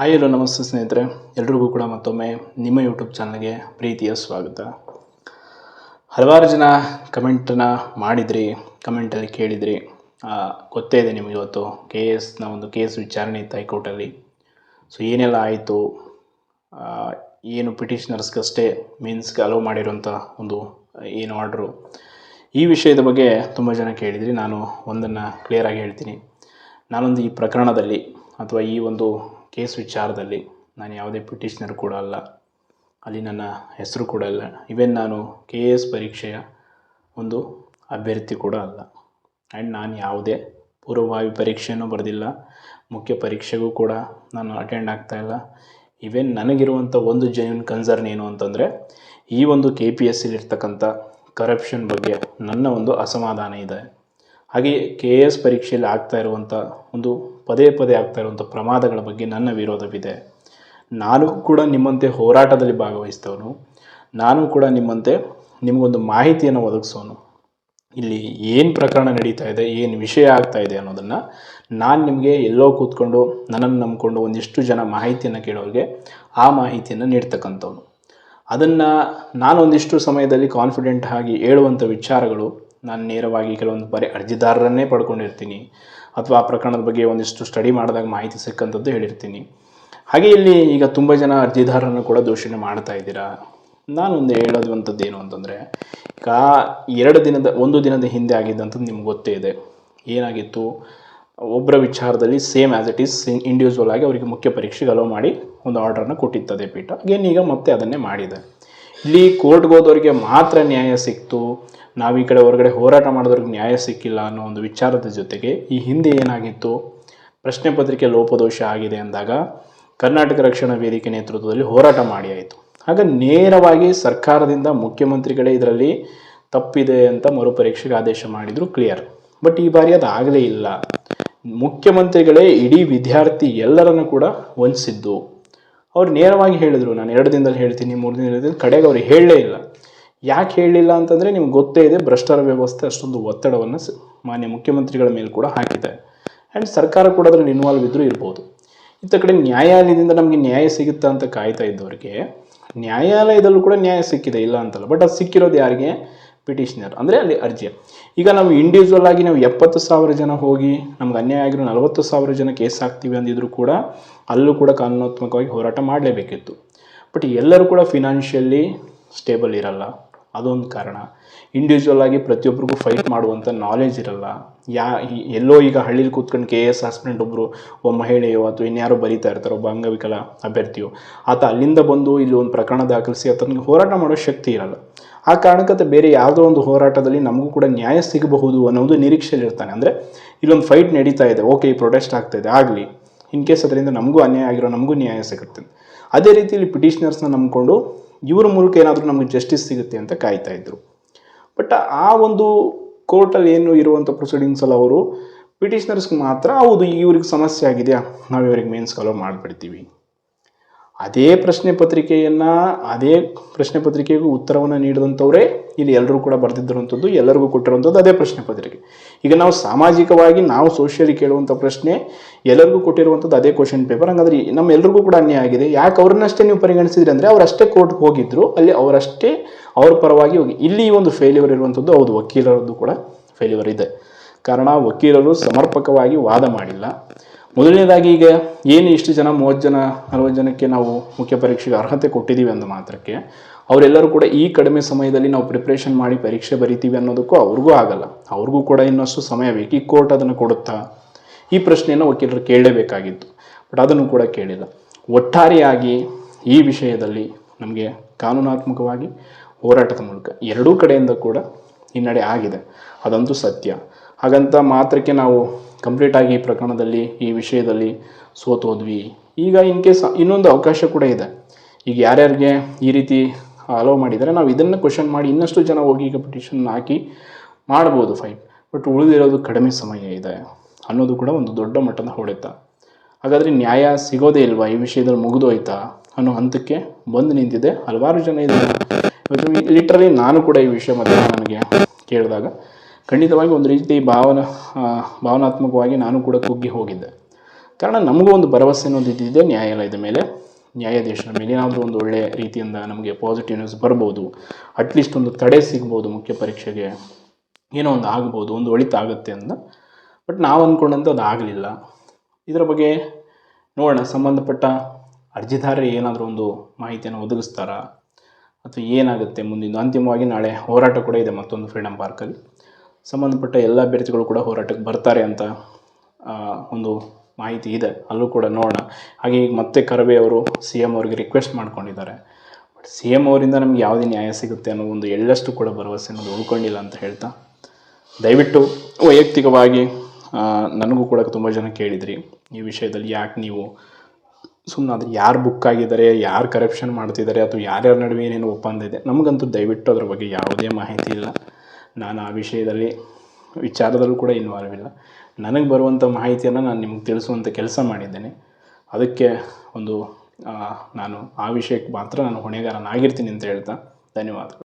Hi ಎಲ್ಲೋ ನಮಸ್ತೆ ಸ್ನೇಹಿತರೆ. ಎಲ್ರಿಗೂ ಕೂಡ ಮತ್ತೊಮ್ಮೆ ನಿಮ್ಮ ಯೂಟ್ಯೂಬ್ ಚಾನಲ್ಗೆ ಪ್ರೀತಿಯ ಸ್ವಾಗತ. ಹಲವಾರು ಜನ ಕಮೆಂಟನ್ನು ಮಾಡಿದ್ರಿ, ಕಮೆಂಟಲ್ಲಿ ಕೇಳಿದ್ರಿ. ಗೊತ್ತೇ ಇದೆ ನಿಮಗೆ ಇವತ್ತು ಕೆ ಎಸ್ನ ಒಂದು ಕೇಸ್ ವಿಚಾರಣೆ ಇತ್ತು ಹೈಕೋರ್ಟಲ್ಲಿ. ಸೊ ಏನೆಲ್ಲ ಆಯಿತು? ಏನು ಪಿಟಿಷನರ್ಸ್ಗಷ್ಟೇ ಮೀನ್ಸ್ಗೆ ಅಲೋ ಮಾಡಿರೋಂಥ ಒಂದು, ಏನು ಆರ್ಡ್ರು ಈ ವಿಷಯದ ಬಗ್ಗೆ ತುಂಬ ಜನ ಕೇಳಿದ್ರಿ. ನಾನು ಒಂದನ್ನು ಕ್ಲಿಯರಾಗಿ ಹೇಳ್ತೀನಿ. ನಾನೊಂದು ಈ ಪ್ರಕರಣದಲ್ಲಿ, ಅಥವಾ ಈ ಒಂದು ಕೇಸ್ ವಿಚಾರದಲ್ಲಿ ನಾನು ಯಾವುದೇ ಪಿಟಿಷ್ನರ್ ಕೂಡ ಅಲ್ಲ. ಅಲ್ಲಿ ನನ್ನ ಹೆಸರು ಕೂಡ ಇಲ್ಲ. ಇವೆನ್ ನಾನು ಕೆ ಎ ಎಸ್ ಪರೀಕ್ಷೆಯ ಒಂದು ಅಭ್ಯರ್ಥಿ ಕೂಡ ಅಲ್ಲ. ಆ್ಯಂಡ್ ನಾನು ಯಾವುದೇ ಪೂರ್ವಭಾವಿ ಪರೀಕ್ಷೆಯನ್ನು ಬರೆದಿಲ್ಲ. ಮುಖ್ಯ ಪರೀಕ್ಷೆಗೂ ಕೂಡ ನಾನು ಅಟೆಂಡ್ ಆಗ್ತಾ ಇಲ್ಲ. ಇವೆನ್ ನನಗಿರುವಂಥ ಒಂದು ಜೆನ್ಯೂನ್ ಕನ್ಸರ್ನ್ ಏನು ಅಂತಂದರೆ, ಈ ಒಂದು ಕೆ ಪಿ ಎಸ್ ಸಿಲಿರ್ತಕ್ಕಂಥ ಕರಪ್ಷನ್ ಬಗ್ಗೆ ನನ್ನ ಒಂದು ಅಸಮಾಧಾನ ಇದೆ. ಹಾಗೆ ಕೆ ಎ ಎಸ್ ಪರೀಕ್ಷೆಯಲ್ಲಿ ಆಗ್ತಾ ಇರುವಂಥ ಒಂದು ಪದೇ ಪದೇ ಆಗ್ತಾ ಇರುವಂಥ ಪ್ರಮಾದಗಳ ಬಗ್ಗೆ ನನ್ನ ವಿರೋಧವಿದೆ. ನಾನು ಕೂಡ ನಿಮ್ಮಂತೆ ಹೋರಾಟದಲ್ಲಿ ಭಾಗವಹಿಸ್ತವನು ನಾನು ಕೂಡ ನಿಮ್ಮಂತೆ ನಿಮಗೊಂದು ಮಾಹಿತಿಯನ್ನು ಒದಗಿಸೋನು. ಇಲ್ಲಿ ಏನು ಪ್ರಕರಣ ನಡೀತಾ ಇದೆ, ಏನು ವಿಷಯ ಆಗ್ತಾ ಇದೆ ಅನ್ನೋದನ್ನು ನಾನು ನಿಮಗೆ ಎಲ್ಲೋ ಕೂತ್ಕೊಂಡು, ನನ್ನನ್ನು ನಂಬ್ಕೊಂಡು ಒಂದಿಷ್ಟು ಜನ ಮಾಹಿತಿಯನ್ನು ಕೇಳೋರಿಗೆ ಆ ಮಾಹಿತಿಯನ್ನು ನೀಡ್ತಕ್ಕಂಥವ್ನು. ಅದನ್ನು ನಾನು ಒಂದಿಷ್ಟು ಸಮಯದಲ್ಲಿ ಕಾನ್ಫಿಡೆಂಟ್ ಆಗಿ ಹೇಳುವಂಥ ವಿಚಾರಗಳು ನಾನು ನೇರವಾಗಿ ಕೆಲವೊಂದು ಬರೀ ಅರ್ಜಿದಾರರನ್ನೇ ಪಡ್ಕೊಂಡಿರ್ತೀನಿ ಅಥವಾ ಆ ಪ್ರಕರಣದ ಬಗ್ಗೆ ಒಂದಿಷ್ಟು ಸ್ಟಡಿ ಮಾಡಿದಾಗ ಮಾಹಿತಿ ಸಿಕ್ಕಂಥದ್ದು ಹೇಳಿರ್ತೀನಿ. ಹಾಗೆ ಇಲ್ಲಿ ಈಗ ತುಂಬ ಜನ ಅರ್ಜಿದಾರರನ್ನು ಕೂಡ ದೂಷಣೆ ಮಾಡ್ತಾ ಇದ್ದೀರಾ? ನಾನೊಂದು ಹೇಳೋದುವಂಥದ್ದು ಏನು ಅಂತಂದರೆ, ಈಗ ಎರಡು ದಿನದ, ಒಂದು ದಿನದ ಹಿಂದೆ ಆಗಿದ್ದಂಥದ್ದು ನಿಮ್ಗೆ ಗೊತ್ತೇ ಇದೆ. ಏನಾಗಿತ್ತು? ಒಬ್ಬರ ವಿಚಾರದಲ್ಲಿ same as it is individual ಆಗಿ ಅವರಿಗೆ ಮುಖ್ಯ ಪರೀಕ್ಷೆಗೆ ಅಲೋ ಮಾಡಿ ಒಂದು ಆರ್ಡ್ರನ್ನು ಕೊಟ್ಟಿತ್ತದೆ ಪೀಠ. ಅಗೇನ್ ಈಗ ಮತ್ತೆ ಅದನ್ನೇ ಮಾಡಿದೆ. ಇಲ್ಲಿ ಕೋರ್ಟ್ಗೆ ಹೋದವರಿಗೆ ಮಾತ್ರ ನ್ಯಾಯ ಸಿಕ್ತು. ನಾವು ಈ ಕಡೆ ಹೊರಗಡೆ ಹೋರಾಟ ಮಾಡೋದ್ರಿಗೆ ನ್ಯಾಯ ಸಿಕ್ಕಿಲ್ಲ ಅನ್ನೋ ಒಂದು ವಿಚಾರದ ಜೊತೆಗೆ ಈ ಹಿಂದೆ ಏನಾಗಿತ್ತು? ಪ್ರಶ್ನೆ ಪತ್ರಿಕೆ ಲೋಪದೋಷ ಆಗಿದೆ ಅಂದಾಗ ಕರ್ನಾಟಕ ರಕ್ಷಣಾ ವೇದಿಕೆ ನೇತೃತ್ವದಲ್ಲಿ ಹೋರಾಟ ಮಾಡಿ ಆಯಿತು. ಆಗ ನೇರವಾಗಿ ಸರ್ಕಾರದಿಂದ ಮುಖ್ಯಮಂತ್ರಿಗಳೇ ಇದರಲ್ಲಿ ತಪ್ಪಿದೆ ಅಂತ ಮರುಪರೀಕ್ಷೆಗೆ ಆದೇಶ ಮಾಡಿದ್ರು ಕ್ಲಿಯರ್. ಬಟ್ ಈ ಬಾರಿ ಅದು ಆಗಲೇ ಇಲ್ಲ. ಮುಖ್ಯಮಂತ್ರಿಗಳೇ ಇಡೀ ವಿದ್ಯಾರ್ಥಿ ಎಲ್ಲರನ್ನು ಕೂಡ ವಂಚಿಸಿದ್ದು ಅವ್ರು ನೇರವಾಗಿ ಹೇಳಿದರು, ನಾನು ಎರಡು ದಿನದಲ್ಲಿ ಹೇಳ್ತೀನಿ, ಮೂರು ದಿನದಲ್ಲಿ ಕಡೆಗೆ ಅವ್ರು ಹೇಳಲೇ ಇಲ್ಲ. ಯಾಕೆ ಹೇಳಲಿಲ್ಲ ಅಂತಂದರೆ ನಿಮ್ಗೆ ಗೊತ್ತೇ ಇದೆ ಭ್ರಷ್ಟರ ವ್ಯವಸ್ಥೆ ಅಷ್ಟೊಂದು ಒತ್ತಡವನ್ನು ಮಾನ್ಯ ಮುಖ್ಯಮಂತ್ರಿಗಳ ಮೇಲೆ ಕೂಡ ಹಾಕಿದೆ. ಆ್ಯಂಡ್ ಸರ್ಕಾರ ಕೂಡ ಅದರಲ್ಲಿ ಇನ್ವಾಲ್ವ್ ಇದ್ದರೂ ಇರ್ಬೋದು. ಇತ್ತ ಕಡೆ ನ್ಯಾಯಾಲಯದಿಂದ ನಮಗೆ ನ್ಯಾಯ ಸಿಗುತ್ತಾ ಅಂತ ಕಾಯ್ತಾ ಇದ್ದವರಿಗೆ, ನ್ಯಾಯಾಲಯದಲ್ಲೂ ಕೂಡ ನ್ಯಾಯ ಸಿಕ್ಕಿದೆ, ಇಲ್ಲ ಅಂತಲ್ಲ. ಬಟ್ ಅದು ಸಿಕ್ಕಿರೋದು ಯಾರಿಗೆ? ಪಿಟಿಷನರ್ ಅಂದರೆ ಅಲ್ಲಿ ಅರ್ಜಿ. ಈಗ ನಾವು ಇಂಡಿವಿಜುವಲ್ ಆಗಿ ನಾವು ಎಪ್ಪತ್ತು ಸಾವಿರ ಜನ ಹೋಗಿ, ನಮ್ಗೆ ಅನ್ಯಾಯ ಆಗಿರೋ ನಲವತ್ತು ಸಾವಿರ ಜನ ಕೇಸ್ ಹಾಕ್ತೀವಿ ಅಂದಿದ್ರು ಕೂಡ ಅಲ್ಲೂ ಕೂಡ ಕಾನೂನಾತ್ಮಕವಾಗಿ ಹೋರಾಟ ಮಾಡಲೇಬೇಕಿತ್ತು. ಬಟ್ ಎಲ್ಲರೂ ಕೂಡ ಫಿನಾನ್ಷಿಯಲಿ ಸ್ಟೇಬಲ್ ಇರಲ್ಲ. ಅದೊಂದು ಕಾರಣ. ಇಂಡಿವಿಜುವಲ್ ಆಗಿ ಪ್ರತಿಯೊಬ್ಬರಿಗೂ ಫೈಟ್ ಮಾಡುವಂಥ ನಾಲೆಜ್ ಇರಲ್ಲ. ಯಾ ಎಲ್ಲೋ ಈಗ ಹಳ್ಳಿಲಿ ಕೂತ್ಕೊಂಡು ಕೆ ಎಸ್ ಹಸ್ಬೆಂಡ್ ಒಬ್ಬರು ಒಬ್ಬ ಮಹಿಳೆಯೋ ಅಥವಾ ಇನ್ಯಾರೋ ಬರೀತಾ ಇರ್ತಾರೆ, ಒಬ್ಬ ಅಂಗವಿಕಲ ಅಭ್ಯರ್ಥಿಯೋ, ಆತ ಅಲ್ಲಿಂದ ಬಂದು ಇಲ್ಲಿ ಒಂದು ಪ್ರಕರಣ ದಾಖಲಿಸಿ ಆತನಿಗೆ ಹೋರಾಟ ಮಾಡೋ ಶಕ್ತಿ ಇರಲ್ಲ. ಆ ಕಾರಣಕ್ಕಂತ ಬೇರೆ ಯಾವುದೋ ಒಂದು ಹೋರಾಟದಲ್ಲಿ ನಮಗೂ ಕೂಡ ನ್ಯಾಯ ಸಿಗಬಹುದು ಅನ್ನೋ ಒಂದು ನಿರೀಕ್ಷೆಯಲ್ಲಿರ್ತಾನೆ ಅಂದರೆ ಇಲ್ಲೊಂದು ಫೈಟ್ ನಡೀತಾ ಇದೆ ಓಕೆ ಈ ಪ್ರೊಟೆಸ್ಟ್ ಆಗ್ತಾ ಇದೆ, ಆಗಲಿ. ಇನ್ ಕೇಸ್ ಅದರಿಂದ ನಮಗೂ ಅನ್ಯಾಯ ಆಗಿರೋ, ನಮಗೂ ನ್ಯಾಯ ಸಿಗುತ್ತೆ. ಅದೇ ರೀತಿಯಲ್ಲಿ ಪಿಟಿಷನರ್ಸ್ನ ನಂಬ್ಕೊಂಡು ಇವ್ರ ಮೂಲಕ ಏನಾದರೂ ನಮಗೆ ಜಸ್ಟಿಸ್ ಸಿಗುತ್ತೆ ಅಂತ ಕಾಯ್ತಾ ಇದ್ರು. ಬಟ್ ಆ ಒಂದು ಕೋರ್ಟಲ್ಲಿ ಏನು ಇರುವಂಥ ಪ್ರೊಸೀಡಿಂಗ್ಸ್ ಎಲ್ಲ ಅವರು ಪಿಟಿಷನರ್ಸ್ಗೆ ಮಾತ್ರ ಹೌದು ಇವ್ರಿಗೆ ಸಮಸ್ಯೆ ಆಗಿದೆಯಾ? ನಾವು ಇವ್ರಿಗೆ ಮೇನ್ಸ್ ಅಲೋ ಮಾಡಿಬಿಡ್ತೀವಿ. ಅದೇ ಪ್ರಶ್ನೆ ಪತ್ರಿಕೆಯನ್ನು, ಅದೇ ಪ್ರಶ್ನೆ ಪತ್ರಿಕೆಗೂ ಉತ್ತರವನ್ನು ನೀಡಿದಂಥವರೇ ಇಲ್ಲಿ ಎಲ್ಲರೂ ಕೂಡ ಬರೆದಿದ್ದಿರುವಂಥದ್ದು ಎಲ್ಲರಿಗೂ ಕೊಟ್ಟಿರುವಂಥದ್ದು ಅದೇ ಪ್ರಶ್ನೆ ಪತ್ರಿಕೆ. ಈಗ ನಾವು ಸಾಮಾಜಿಕವಾಗಿ ನಾವು ಸೋಷಿಯಲಿ ಕೇಳುವಂಥ ಪ್ರಶ್ನೆ, ಎಲ್ಲರಿಗೂ ಕೊಟ್ಟಿರುವಂಥದ್ದು ಅದೇ ಕ್ವಶನ್ ಪೇಪರ್ ಹಂಗಾದ್ರೆ ನಮ್ಮ ಎಲ್ರಿಗೂ ಕೂಡ ಅನ್ಯಾಯ ಆಗಿದೆ. ಯಾಕೆ ಅವ್ರನ್ನಷ್ಟೇ ನೀವು ಪರಿಗಣಿಸಿದ್ರಿ ಅಂದರೆ ಅವರಷ್ಟೇ ಕೋರ್ಟ್ಗೆ ಹೋಗಿದ್ರು, ಅಲ್ಲಿ ಅವರಷ್ಟೇ ಅವ್ರ ಪರವಾಗಿ ಹೋಗಿ ಇಲ್ಲಿ ಒಂದು ಫೇಲ್ಯೂರ್ ಇರುವಂಥದ್ದು ಹೌದು, ವಕೀಲರದ್ದು ಕೂಡ ಫೇಲ್ಯೂರ್ ಇದೆ. ಕಾರಣ ವಕೀಲರು ಸಮರ್ಪಕವಾಗಿ ವಾದ ಮಾಡಿಲ್ಲ. ಮೊದಲನೇದಾಗಿ ಈಗ ಏನು ಇಷ್ಟು ಜನ ಮೂವತ್ತು ಜನ ಅರವತ್ತು ಜನಕ್ಕೆ ನಾವು ಮುಖ್ಯ ಪರೀಕ್ಷೆಗೆ ಅರ್ಹತೆ ಕೊಟ್ಟಿದ್ದೀವಿ ಅಂದ ಮಾತ್ರಕ್ಕೆ, ಅವರೆಲ್ಲರೂ ಕೂಡ ಈ ಕಡಿಮೆ ಸಮಯದಲ್ಲಿ ನಾವು ಪ್ರಿಪ್ರೇಷನ್ ಮಾಡಿ ಪರೀಕ್ಷೆ ಬರಿತೀವಿ ಅನ್ನೋದಕ್ಕೂ ಅವ್ರಿಗೂ ಆಗಲ್ಲ. ಅವ್ರಿಗೂ ಕೂಡ ಇನ್ನಷ್ಟು ಸಮಯ ಬೇಕು. ಈ ಕೋರ್ಟ್ ಅದನ್ನು ಕೊಡುತ್ತಾ? ಈ ಪ್ರಶ್ನೆಯನ್ನು ವಕೀಲರು ಕೇಳಲೇಬೇಕಾಗಿತ್ತು. ಬಟ್ ಅದನ್ನು ಕೂಡ ಕೇಳಿಲ್ಲ. ಒಟ್ಟಾರೆಯಾಗಿ ಈ ವಿಷಯದಲ್ಲಿ ನಮಗೆ ಕಾನೂನಾತ್ಮಕವಾಗಿ ಹೋರಾಟದ ಮೂಲಕ ಎರಡೂ ಕಡೆಯಿಂದ ಕೂಡ ಹಿನ್ನಡೆ ಆಗಿದೆ. ಅದಂತೂ ಸತ್ಯ. ಹಾಗಂತ ಮಾತ್ರಕ್ಕೆ ನಾವು ಕಂಪ್ಲೀಟಾಗಿ ಈ ಪ್ರಕರಣದಲ್ಲಿ, ಈ ವಿಷಯದಲ್ಲಿ ಸೋತೋದ್ವಿ ಈಗ ಇನ್ ಕೇಸ್ ಇನ್ನೊಂದು ಅವಕಾಶ ಕೂಡ ಇದೆ. ಈಗ ಯಾರ್ಯಾರಿಗೆ ಈ ರೀತಿ ಅಲೋ ಮಾಡಿದರೆ ನಾವು ಇದನ್ನು ಕ್ವಶನ್ ಮಾಡಿ ಇನ್ನಷ್ಟು ಜನ ಹೋಗಿ ಈಗ ಪಿಟಿಷನ್ ಹಾಕಿ ಮಾಡ್ಬೋದು ಫೈನ್ ಬಟ್ ಉಳಿದಿರೋದು ಕಡಿಮೆ ಸಮಯ ಇದೆ ಅನ್ನೋದು ಕೂಡ ಒಂದು ದೊಡ್ಡ ಮಟ್ಟದ ಹೊಡೆತ. ಹಾಗಾದರೆ ನ್ಯಾಯ ಸಿಗೋದೇ ಇಲ್ವಾ? ಈ ವಿಷಯದಲ್ಲಿ ಮುಗಿದೋಯ್ತಾ ಅನ್ನೋ ಹಂತಕ್ಕೆ ಬಂದು ನಿಂತಿದೆ ಹಲವಾರು ಜನ ಇದ್ದಾರೆ. ಲಿಟ್ರಲಿ ನಾನು ಕೂಡ ಈ ವಿಷಯ ಮಧ್ಯಾಹ್ನ ನನಗೆ ಕೇಳಿದಾಗ, ಖಂಡಿತವಾಗಿ ಒಂದು ರೀತಿ ಭಾವನ ಭಾವನಾತ್ಮಕವಾಗಿ ನಾನು ಕೂಡ ಕುಗ್ಗಿ ಹೋಗಿದ್ದೆ. ಕಾರಣ ನಮಗೂ ಒಂದು ಭರವಸೆ ಅನ್ನೋದು ಇದ್ದಿದೆ ನ್ಯಾಯಾಲಯದ ಮೇಲೆ. ನ್ಯಾಯಾಧೀಶರ ಮೇಲೆ ಏನಾದರೂ ಒಂದು ಒಳ್ಳೆಯ ರೀತಿಯಿಂದ ನಮಗೆ ಪಾಸಿಟಿವ್ ನ್ಯೂಸ್ ಬರ್ಬೋದು ಅಟ್ಲೀಸ್ಟ್ ಒಂದು ತಡೆ ಸಿಗ್ಬೋದು, ಮುಖ್ಯ ಪರೀಕ್ಷೆಗೆ ಏನೋ ಒಂದು ಆಗ್ಬೋದು, ಒಂದು ಒಳಿತಾಗುತ್ತೆ ಅಂತ. ಬಟ್ ನಾವು ಅಂದ್ಕೊಂಡಂತೆ ಅದು ಆಗಲಿಲ್ಲ. ಇದರ ಬಗ್ಗೆ ನೋಡೋಣ, ಸಂಬಂಧಪಟ್ಟ ಅರ್ಜಿದಾರರು ಏನಾದರೂ ಒಂದು ಮಾಹಿತಿಯನ್ನು ಒದಗಿಸ್ತಾರಾ? ಅಥವಾ ಏನಾಗುತ್ತೆ ಮುಂದಿನ, ಅಂತಿಮವಾಗಿ ನಾಳೆ ಹೋರಾಟ ಕೂಡ ಇದೆ ಮತ್ತೊಂದು ಫ್ರೀಡಮ್ ಪಾರ್ಕಲ್ಲಿ ಸಂಬಂಧಪಟ್ಟ ಎಲ್ಲ ಅಭ್ಯರ್ಥಿಗಳು ಕೂಡ ಹೋರಾಟಕ್ಕೆ ಬರ್ತಾರೆ ಅಂತ ಒಂದು ಮಾಹಿತಿ ಇದೆ. ಅಲ್ಲೂ ಕೂಡ ನೋಡೋಣ. ಹಾಗೆ ಈಗ ಮತ್ತೆ ಕರವೇ ಅವರು ಸಿ ಎಂ ಅವರಿಗೆ ರಿಕ್ವೆಸ್ಟ್ ಮಾಡ್ಕೊಂಡಿದ್ದಾರೆ. ಬಟ್ ಸಿ ಎಂ ಅವರಿಂದ ನಮ್ಗೆ ಯಾವುದೇ ನ್ಯಾಯ ಸಿಗುತ್ತೆ ಅನ್ನೋ ಒಂದು ಎಳ್ಳಷ್ಟು ಕೂಡ ಭರವಸೆ ಅನ್ನೋದು ಉಳ್ಕೊಂಡಿಲ್ಲ ಅಂತ ಹೇಳ್ತಾ. ದಯವಿಟ್ಟು ವೈಯಕ್ತಿಕವಾಗಿ ನನಗೂ ಕೂಡ ತುಂಬ ಜನ ಕೇಳಿದ್ರಿ. ಈ ವಿಷಯದಲ್ಲಿ ಯಾಕೆ ನೀವು ಸುಮ್ಮನೆ ಅದು ಯಾರು ಬುಕ್ ಆಗಿದ್ದಾರೆ, ಯಾರು ಕರಪ್ಷನ್ ಮಾಡ್ತಿದ್ದಾರೆ ಅಥವಾ ಯಾರ್ಯಾರ ನಡುವೆ ಏನೇನು ಒಪ್ಪಂದ ಇದೆ, ನಮಗಂತೂ ದಯವಿಟ್ಟು ಅದ್ರ ಬಗ್ಗೆ ಯಾವುದೇ ಮಾಹಿತಿ ಇಲ್ಲ. ನಾನು ಆ ವಿಷಯದಲ್ಲಿ ವಿಚಾರದಲ್ಲೂ ಕೂಡ ಇನ್ವಾಲ್ವ್ ಇಲ್ಲ. ನನಗೆ ಬರುವಂಥ ಮಾಹಿತಿಯನ್ನು ನಾನು ನಿಮ್ಗೆ ತಿಳಿಸುವಂಥ ಕೆಲಸ ಮಾಡಿದ್ದೇನೆ. ಅದಕ್ಕೆ ಒಂದು ನಾನು ಆ ವಿಷಯಕ್ಕೆ ಮಾತ್ರ ನಾನು ಹೊಣೆಗಾರನಾಗಿರ್ತೀನಿ ಅಂತ ಹೇಳ್ತಾ ಧನ್ಯವಾದಗಳು.